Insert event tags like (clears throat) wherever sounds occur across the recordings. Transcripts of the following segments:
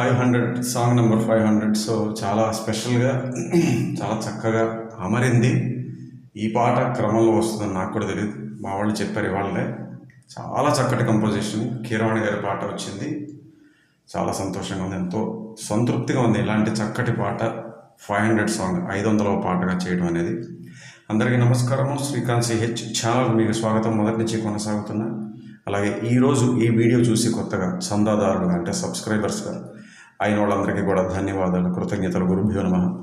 Five hundred song number five hundred so చాలా స్పెషల్గా చాలా చక్కగా అమరింది. ఈ పాట క్రమంలో వస్తుందని నాకు కూడా తెలియదు మా వాళ్ళు చెప్పారు ఇవాళ్ళే చాలా చక్కటి కంపోజిషన్ కీరవాణి గారి పాట వచ్చింది. చాలా సంతోషంగా ఉంది. ఎంతో సంతృప్తిగా ఉంది. ఇలాంటి చక్కటి పాట ఫైవ్ హండ్రెడ్ సాంగ్ ఐదు వందల పాటగా చేయడం అనేది. అందరికీ నమస్కారము. శ్రీకాంత్ సిహెచ్ ఛానల్ మీకు స్వాగతం. మొదటి నుంచి కొనసాగుతున్నా. అలాగే ఈరోజు ఈ వీడియో చూసి కొత్తగా చందాదారులుగా అంటే సబ్స్క్రైబర్స్గా అయిన వాళ్ళందరికీ కూడా ధన్యవాదాలు. కృతజ్ఞతలు. గురుభ్యో నమ.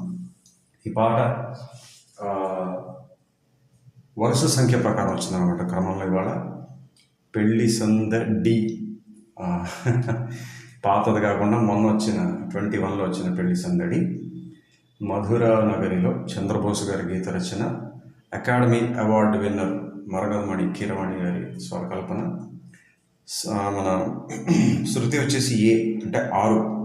ఈ పాట వరుస సంఖ్య ప్రకారం వచ్చిందనమాట క్రమంలో ఇవాళ. పెళ్ళి సందడి డి. పాతది కాకుండా మొన్న వచ్చిన ట్వంటీ వన్లో వచ్చిన పెళ్ళి సందడి మధుర నగరిలో చంద్రబోస్ గారి గీత రచన academy award winner Maragadamani Keeravani గారి స్వరకల్పన. స- మన (clears throat) శృతి వచ్చేసి ఏ అంటే ఆరు.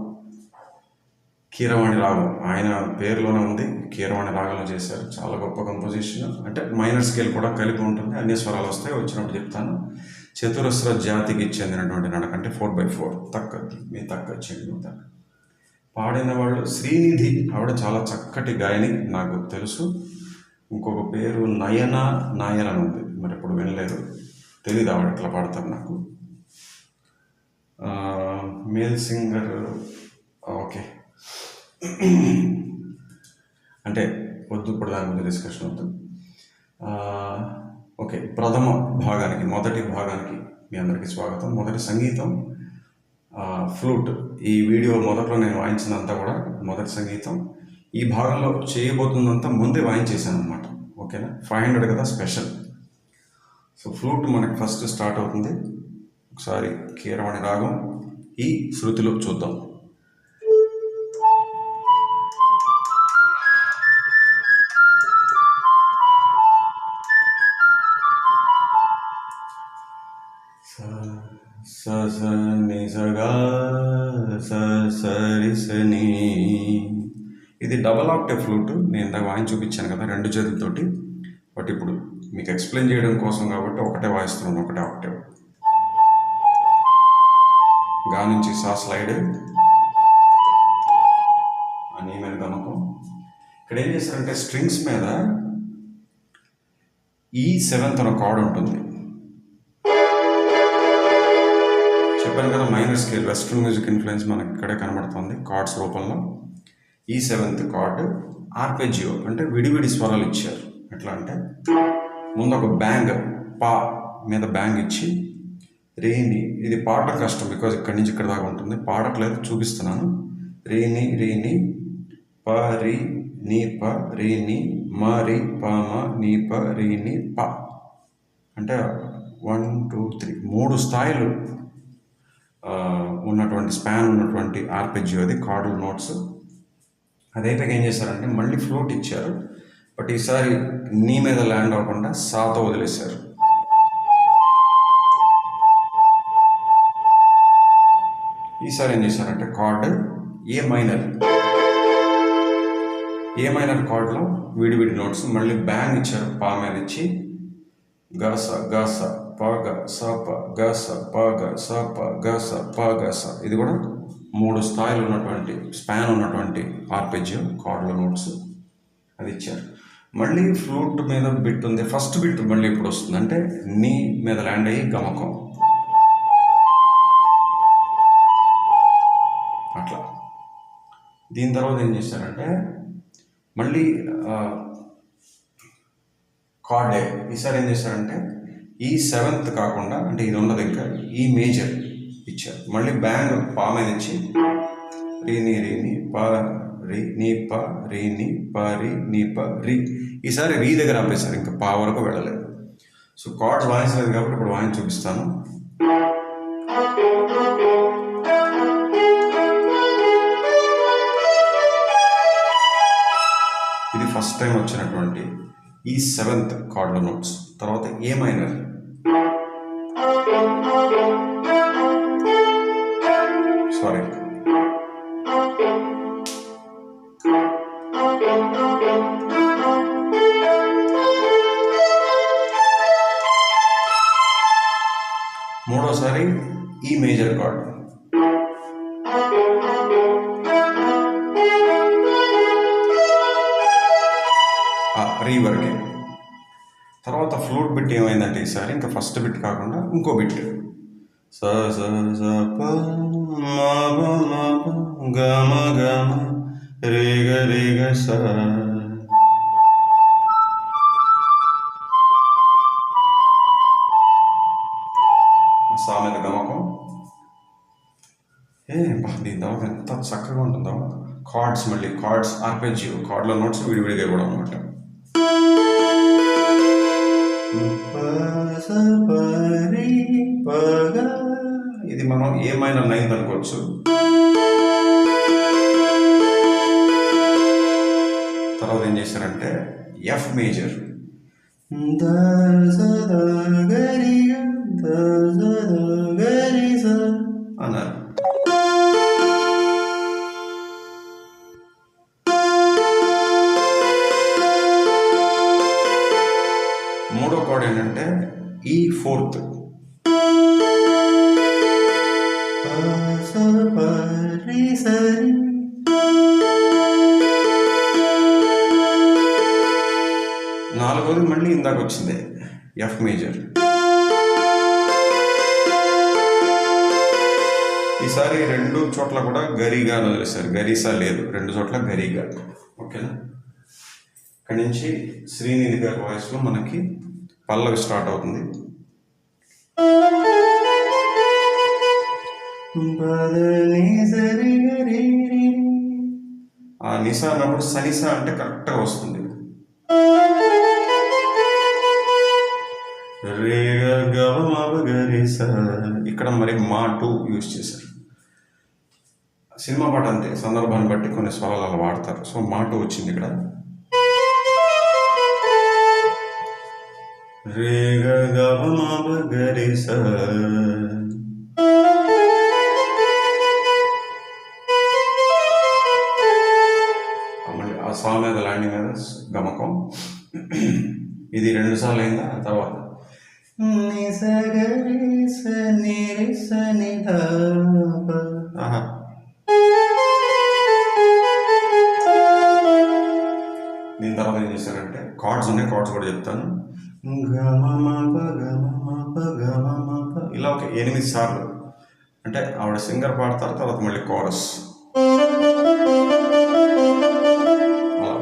కీరవాణి రాగం. ఆయన పేరులోనే ఉంది. కీరవాణి రాగంలో చేశారు. చాలా గొప్ప కంపోజిషన్ అంటే మైనర్ స్కేల్ కూడా కలిపి ఉంటుంది. అన్ని స్వరాలు వస్తాయి. వచ్చినప్పుడు చెప్తాను. చతురస్ర జాతికి చెందినటువంటి నడక అంటే ఫోర్ బై ఫోర్ తక్క మీ తక్క చెంది తక్క. పాడిన వాళ్ళు శ్రీనిధి. ఆవిడ చాలా చక్కటి గాయని నాకు తెలుసు. ఇంకొక పేరు నయన నాయన అని ఉంది. మరి ఇప్పుడు వినలేదు. తెలియదు ఆవిడ ఎట్లా పాడతారు నాకు. Male singer okay. అంటే వద్దు ఇప్పుడు దాని మీద డిస్కషన్ వద్దు. ఓకే ప్రథమ భాగానికి మొదటి భాగానికి మీ అందరికీ స్వాగతం. మొదటి సంగీతం ఫ్లూట్. ఈ వీడియో మొదట్లో నేను వాయించినంతా కూడా మొదటి సంగీతం. ఈ భాగంలో చేయబోతుందంతా ముందే వాయించేసాను అనమాట ఓకేనా? ఫైవ్ హండ్రెడ్ కదా స్పెషల్. సో ఫ్లూట్ మనకి ఫస్ట్ స్టార్ట్ అవుతుంది. ఒకసారి కీరవాణి రాగం. ఈ శృతిలో చూద్దాం. ని స ఇది డబల్ ఆక్టేవ్ ఫ్లూట్ నేను ఇందాక వాయించి చూపించాను కదా రెండు చేతులతోటి. బట్ ఇప్పుడు మీకు ఎక్స్ప్లెయిన్ చేయడం కోసం కాబట్టి ఒకటే వాయిస్తున్నాను ఒకటే ఆక్టేవ్గా నుంచి సా స్లైడ్ అని మీద గమకం. ఇక్కడ ఏం చేస్తారంటే స్ట్రింగ్స్ మీద ఈ సెవెంత్ అన్న కార్డ్ ఉంటుంది. చెప్పాను కదా minor scale western music influence మనకి ఇక్కడే కనబడుతుంది కార్డ్స్ రూపంలో. ఈ సెవెంత్ కార్డ్ ఆర్పేజియో అంటే విడివిడి స్వరాలు ఇచ్చారు. ఎట్లా అంటే ముందు ఒక బ్యాంగ్ పా మీద బ్యాంగ్ ఇచ్చి రేని ఇది పాడటం కష్టం బికాజ్ ఇక్కడి నుంచి ఇక్కడ దాకా ఉంటుంది పాడట్లేదు చూపిస్తున్నాను. రేని రేని ప రి నీ ప రి మ రి ప మ నీ ప రి ప. అంటే వన్ టూ త్రీ మూడు స్థాయిలు ఉన్నటువంటి స్పాన్ ఉన్నటువంటి ఆర్పెజియో అది కార్డల్ నోట్స్. అదైతే ఏం చేశారంటే మళ్ళీ ఫ్లూట్ ఇచ్చారు. బట్ ఈసారి నీ మీద ల్యాండ్ అవ్వకుండా సాతో వదిలేశారు. ఈసారి ఏం చేశారంటే chord A minor A minor కార్డ్లో విడివిడి నోట్స్ మళ్ళీ బ్యాంగ్ ఇచ్చారు పా మీద ఇచ్చి గాస గాస. పగ సప గస పగ సప గస పగ స ఇది కూడా మూడు స్థాయిలు ఉన్నటువంటి స్పాన్ ఉన్నటువంటి ఆర్పెజియో కార్డుల నోట్స్ అది ఇచ్చారు. మళ్ళీ ఫ్లూట్ మీద బిట్ ఉంది. ఫస్ట్ బిట్ మళ్ళీ ఇప్పుడు వస్తుంది? అంటే నీ మీద ల్యాండ్ అయ్యి గమకం. అట్లా. దీని తర్వాత ఏం చేశారంటే మళ్ళీ కార్డే ఈసారి ఏం చేశారంటే ఈ సెవెంత్ కాకుండా అంటే ఇది ఉన్నది ఇంకా ఈ మేజర్ ఇచ్చారు. మళ్ళీ బ్యాంగ్ పా మీద ఇచ్చి రీ ని రీ ని ప రి నీ ప రి ని ప రి నీ ప రి. ఈసారి రీ దగ్గర ఆపేశారు ఇంకా పా వరకు వెళ్ళలేదు. సో కార్డ్స్ వాయించలేదు కాబట్టి ఇప్పుడు వాయించి చూపిస్తాను. ఇది ఫస్ట్ టైం వచ్చినటువంటి ఈ సెవెంత్ కార్డుల నోట్స్. తర్వాత ఏ మైనర్? మూడోసారి ఈ మేజర్ కార్డ్. రీ వరకే. తర్వాత ఫ్లూట్ బిట్ ఏమైందంటే ఈసారి ఇంకా ఫస్ట్ బిట్ కాకుండా ఇంకో బిట్. స స స ప మ గమ గమ రేగ గ మ గ మ రే గ రే గ స సా కార్డ్స్ మళ్ళీ కార్డ్స్ ఆర్పెజియో కార్డ్లో నోట్స్ విడివిడిగా కూడా అనమాట ఇది మనం ఏమైనా నైన్త్ అనుకోవచ్చు. తర్వాత ఏం చేశారంటే ఎఫ్ మేజర్ నాలుగోది మళ్ళీ ఇందాక వచ్చింది ఎఫ్ మేజర్ ఈసారి రెండు చోట్ల కూడా గరిగా అని వదిలేశారు. గరీసా లేదు రెండు చోట్ల గరిగా. ఓకేనా? ఇక్కడి నుంచి శ్రీనిధి గారి వాయిస్లో మనకి పల్లవి స్టార్ట్ అవుతుంది. ఆ నిసా అన్నప్పుడు సనిసా అంటే కరెక్ట్గా వస్తుంది. రేగ ఇక్కడ మరి మా టూ యూజ్ చేశారు. సినిమా పాట అంతే సందర్భాన్ని బట్టి కొన్ని స్వరాలు అలా వాడతారు. సో మా టూ వచ్చింది ఇక్కడ. రేగ గవమవ గరిస మళ్ళీ ఆ సాంగ్ మీద ల్యాండింగ్ మీద గమకం. ఇది రెండు సార్లు అయిందా ఆ తర్వాత. ఆహా. దీని తర్వాత ఏం చేశారంటే కార్డ్స్ ఉన్నాయి కార్డ్స్ కూడా చెప్తాను. ఇలా ఒక ఎనిమిది సార్లు. అంటే ఆవిడ సింగర్ పాడతారు తర్వాత మళ్ళీ కోరస్.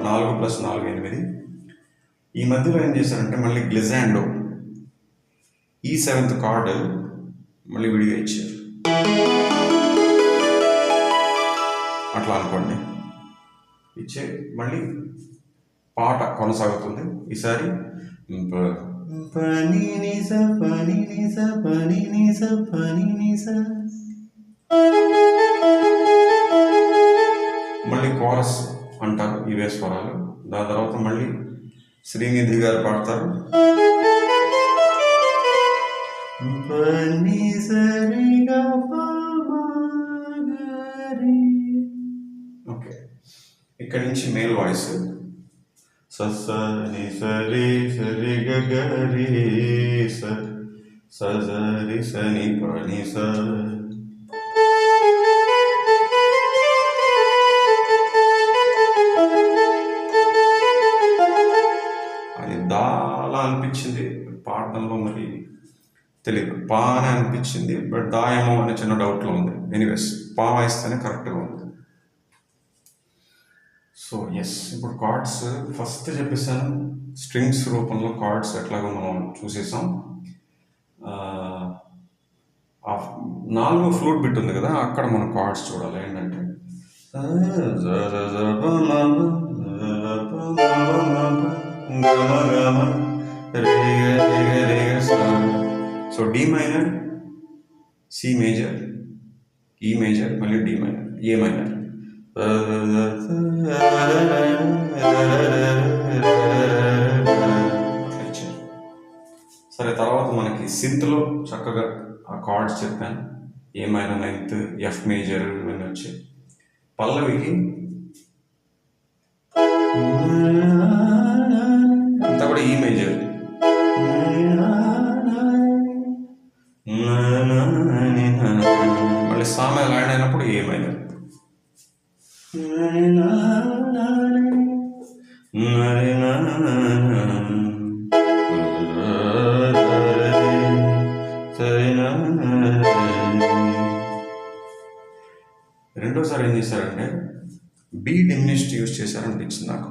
నాలుగు ప్లస్ నాలుగు ఎనిమిది. ఈ మధ్యలో ఏం చేశారంటే మళ్ళీ గ్లిజాండో ఈ సెవెంత్ కార్డు మళ్ళీ విడిగా ఇచ్చారు. అట్లా అనుకోండి. ఇచ్చే మళ్ళీ పాట కొనసాగుతుంది. ఈసారి పని నిస పని నిస పని నిస పని నిస మళ్ళీ కోరస్ అంటారు ఇవే స్వరాలు. దాని తర్వాత మళ్ళీ శ్రీనిధి గారు పాడతారు. పని సరిగా ఓకే ఇక్కడి నుంచి మేల్ వాయిస్. సస ని సరి సరి గరి స సరి సని పని స అది దాలా అనిపించింది పాడడంలో మరి తెలియదు. పా అని అనిపించింది బట్ దాయమో అనే చిన్న డౌట్లో ఉంది. ఎనీవేస్ పా వాయిస్తేనే కరెక్ట్గా ఉంది. సో ఎస్ ఇప్పుడు కార్డ్స్ ఫస్ట్ చెప్పేసాను స్ట్రింగ్స్ రూపంలో కార్డ్స్ ఎట్లాగో మనం చూసేసాం. నాలుగో ఫ్లూట్ బిట్ ఉంది కదా అక్కడ మనం కార్డ్స్ చూడాలి. ఏంటంటే so D minor C major E major మళ్ళీ డి మైనర్ ఏ మైనర్ సింత్లో చక్కగా ఆ కార్డ్స్ చెప్పాను. ఏమైనా నైన్త్ ఎఫ్ మేజర్ ఇవన్నీ వచ్చాయి. పల్లవికి అంతా కూడా e ఈ మేజర్ మళ్ళీ సామె ల్యాండ్ అయినప్పుడు ఏ మైనర్ రెండోసారి ఏం చేశారంటే బీ డిమినిస్ట్ యూజ్ చేశారనిపించింది నాకు.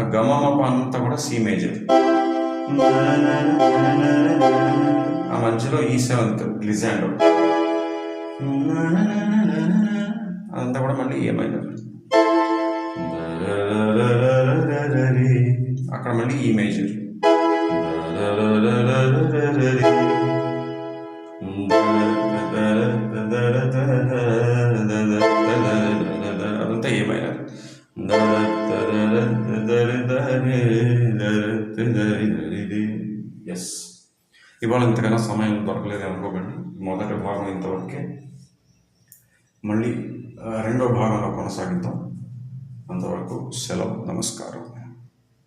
ఆ గమమప అంతా కూడా సి మేజర్ ఆ మధ్యలో ఈ సెవెంత్ గ్లిజాండో అదంతా కూడా మళ్ళీ e ఏ మైనర్ అక్కడ మళ్ళీ e ఈ మేజర్ అదంతా e ఏ మైనర్ ఎస్ ఇవాళ ఇంతకన్నా సమయం దొరకలేదు అనుకోకండి. మొదటి భాగం ఇంతవరకే. మళ్ళీ రెండో భాగంలో కొనసాగిద్దాం. అంతవరకు సెలవు నమస్కారం.